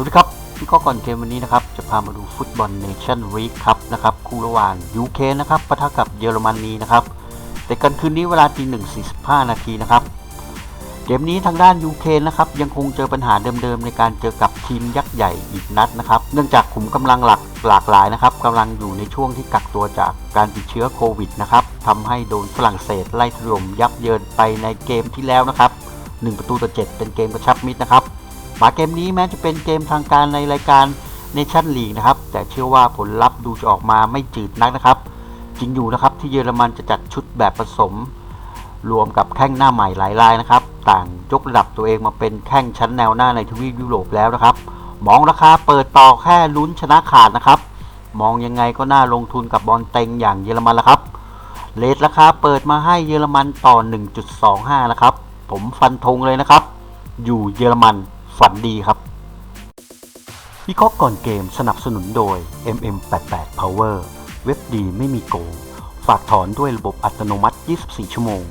วัสดีครับพี่ก็ก่อนเกมวันนี้นะครับ จะพามาดูฟุตบอลเนชั่นวีคครับนะครับคู่ระหว่างยูเคนะครับปะทะกับเยอรมนีนะครับ แต่กันคืนนี้เวลาตีหนึ่งสี่สิบห้านาทีนะครับ เกมนี้ทางด้านยูเคนะครับยังคงเจอปัญหาเดิมๆ ในการเจอกับทีมยักษ์ใหญ่อีกนัดนะครับ เนื่องจากขุมกำลังหลักหลากหลายนะครับกำลังอยู่ในช่วงที่กักตัวจากการติดเชื้อโควิดนะครับทำให้โดนฝรั่งเศสไล่ถล่มยับเยินไปในเกมที่แล้วนะครับ1ประตูต่อ7เป็นเกมกระชับมิตรนะครับ มาเกมนี้แม้จะเป็นเกมทางการในรายการเนชั่นลีกนะครับ แต่เชื่อว่าผลลัพธ์ดูจะออกมาไม่จืดนักนะครับ จริงอยู่นะครับที่เยอรมันจะจัดชุดแบบผสม รวมกับแข้งหน้าใหม่หลายรายนะครับ ต่างยกระดับตัวเองมาเป็นแข้งชั้นแนวหน้าในทวีปยุโรปแล้วนะครับ มองราคาเปิดต่อแค่ลุ้นชนะขาดนะครับ มองยังไงก็น่าลงทุนกับบอลเต็งอย่างเยอรมันละครับเลทราคาเปิดมาให้เยอรมันต่อ 1.25 นะครับ ผมฟันธงเลยนะครับ อยู่เยอรมัน ฝันดีครับวิเคราะห์ก่อนเกมสนับสนุนโดย MM88 Power เว็บดีไม่มีโกง ฝากถอนด้วยระบบอัตโนมัติ 24 ชั่วโมง